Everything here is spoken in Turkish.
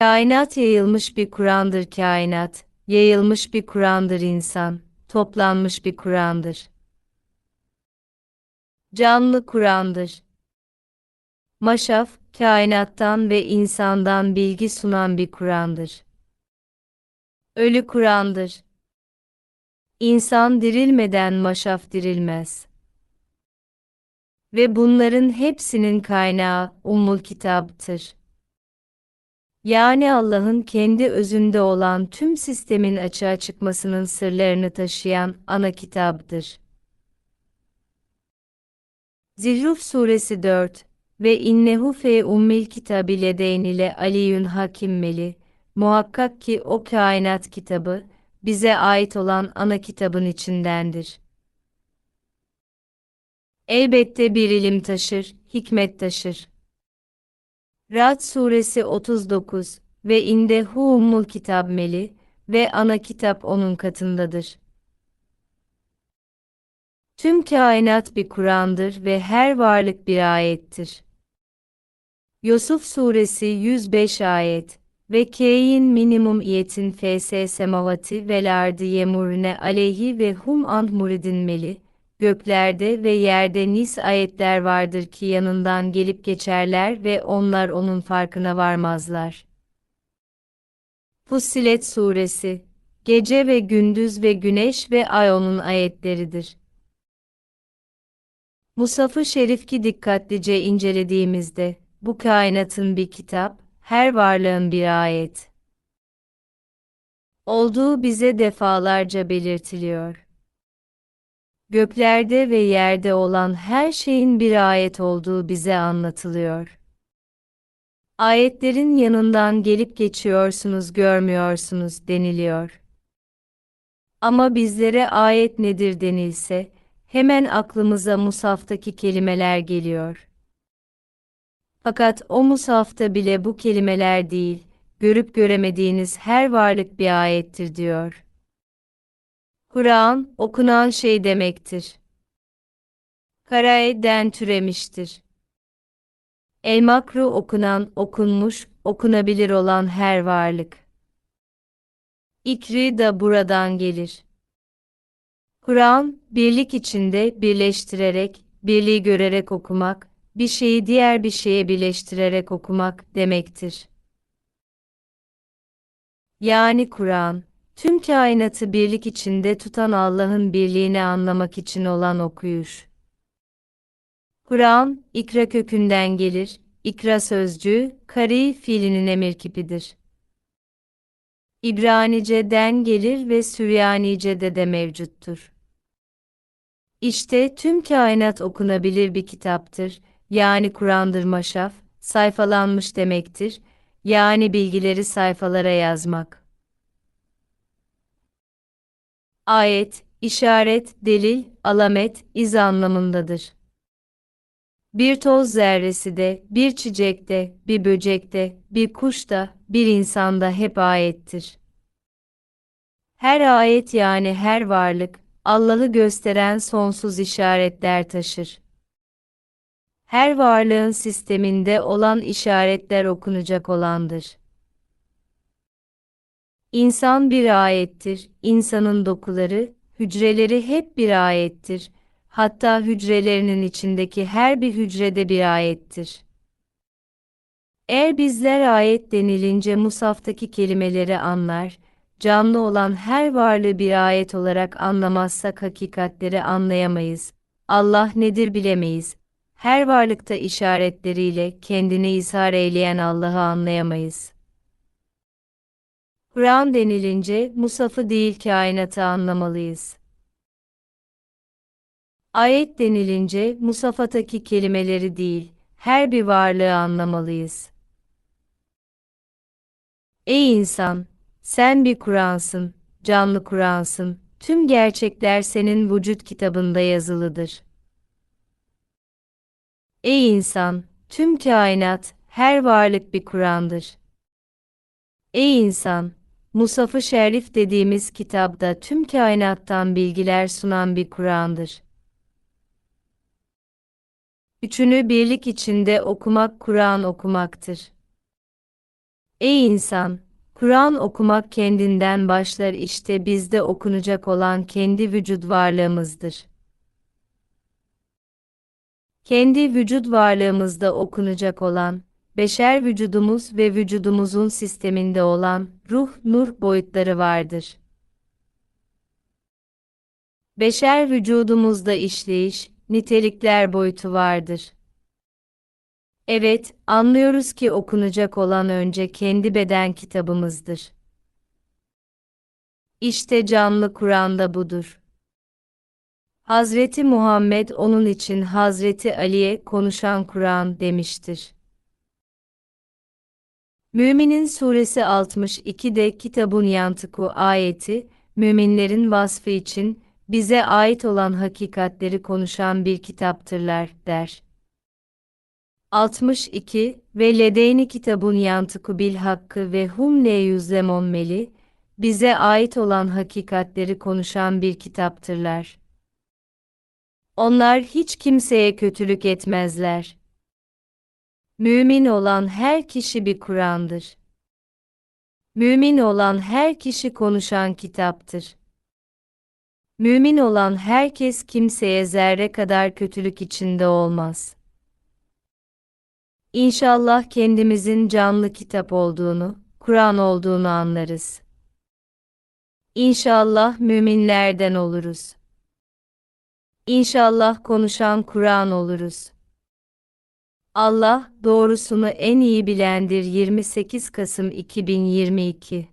Kainat yayılmış bir Kur'an'dır kainat, yayılmış bir Kur'an'dır insan, toplanmış bir Kur'an'dır. Canlı Kur'an'dır. Maşaf, kainattan ve insandan bilgi sunan bir Kur'an'dır. Ölü Kur'an'dır. İnsan dirilmeden maşaf dirilmez. Ve bunların hepsinin kaynağı Ummul Kitap'tır. Yani Allah'ın kendi özünde olan tüm sistemin açığa çıkmasının sırlarını taşıyan ana kitabıdır. Zihruf suresi 4 ve innehu fe ummil ledeyn ile aliyün hakimmeli, muhakkak ki o kainat kitabı, bize ait olan ana kitabın içindendir. Elbette bir ilim taşır, hikmet taşır. Ra'd suresi 39 ve inde huumul kitab meli ve ana kitap onun katındadır. Tüm kainat bir Kur'an'dır ve her varlık bir ayettir. Yusuf suresi 105 ayet ve keyin minimum iyetin fs semavati vel ardı yemurne aleyhi ve hum and muridin meli göklerde ve yerde nis ayetler vardır ki yanından gelip geçerler ve onlar onun farkına varmazlar. Fussilet Suresi Gece ve gündüz ve güneş ve ay onun ayetleridir. Musaf-ı Şerif ki dikkatlice incelediğimizde, bu kainatın bir kitap, her varlığın bir ayet. Olduğu bize defalarca belirtiliyor göklerde ve yerde olan her şeyin bir ayet olduğu bize anlatılıyor. Ayetlerin yanından gelip geçiyorsunuz görmüyorsunuz deniliyor. Ama bizlere ayet nedir denilse, hemen aklımıza musaftaki kelimeler geliyor. Fakat o musafta bile bu kelimeler değil, görüp göremediğiniz her varlık bir ayettir diyor. Kur'an, okunan şey demektir. Karae'den türemiştir. El makru okunan, okunmuş, okunabilir olan her varlık. İkri da buradan gelir. Kur'an, birlik içinde birleştirerek, birliği görerek okumak, bir şeyi diğer bir şeye birleştirerek okumak demektir. Yani Kur'an, tüm kainatı birlik içinde tutan Allah'ın birliğini anlamak için olan okuyuş. Kur'an, ikra kökünden gelir, ikra sözcüğü, kari fiilinin emir kipidir. İbranice'den gelir ve Süryanice'de de mevcuttur. İşte tüm kainat okunabilir bir kitaptır, yani Kur'an'dır maşaf, sayfalanmış demektir, yani bilgileri sayfalara yazmak. Ayet, işaret, delil, alamet, iz anlamındadır. Bir toz zerresi de, bir çiçekte, bir böcekte, bir kuşta, bir insanda hep ayettir. Her ayet yani her varlık, Allah'ı gösteren sonsuz işaretler taşır. Her varlığın sisteminde olan işaretler okunacak olandır. İnsan bir ayettir, insanın dokuları, hücreleri hep bir ayettir. Hatta hücrelerinin içindeki her bir hücrede bir ayettir. Eğer bizler ayet denilince Musaf'taki kelimeleri anlar, canlı olan her varlığı bir ayet olarak anlamazsak hakikatleri anlayamayız. Allah nedir bilemeyiz. Her varlıkta işaretleriyle kendini izhar eyleyen Allah'ı anlayamayız. Kur'an denilince Musaf'ı değil kainatı anlamalıyız. Ayet denilince Musaf'taki kelimeleri değil, her bir varlığı anlamalıyız. Ey insan, sen bir Kur'ansın, canlı Kur'ansın, tüm gerçekler senin vücut kitabında yazılıdır. Ey insan, tüm kainat, her varlık bir Kur'an'dır. Ey insan, Musaf-ı Şerif dediğimiz kitapta tüm kainattan bilgiler sunan bir Kur'an'dır. Üçünü birlik içinde okumak Kur'an okumaktır. Ey insan! Kur'an okumak kendinden başlar işte bizde okunacak olan kendi vücut varlığımızdır. Kendi vücut varlığımızda okunacak olan, beşer vücudumuz ve vücudumuzun sisteminde olan ruh, nur boyutları vardır. Beşer vücudumuzda işleyiş, nitelikler boyutu vardır. Evet, anlıyoruz ki okunacak olan önce kendi beden kitabımızdır. İşte canlı Kur'an'da budur. Hazreti Muhammed onun için Hazreti Ali'ye konuşan Kur'an demiştir. Müminin suresi 62'de kitabun yantıku ayeti, müminlerin vasfı için bize ait olan hakikatleri konuşan bir kitaptırlar der. 62 ve ledeyni kitabun yantıku bil hakkı ve hum le yüzlemon meli, bize ait olan hakikatleri konuşan bir kitaptırlar. Onlar hiç kimseye kötülük etmezler. Mümin olan her kişi bir Kur'an'dır. Mümin olan her kişi konuşan kitaptır. Mümin olan herkes kimseye zerre kadar kötülük içinde olmaz. İnşallah kendimizin canlı kitap olduğunu, Kur'an olduğunu anlarız. İnşallah müminlerden oluruz. İnşallah konuşan Kur'an oluruz. Allah doğrusunu en iyi bilendir. 28 Kasım 2022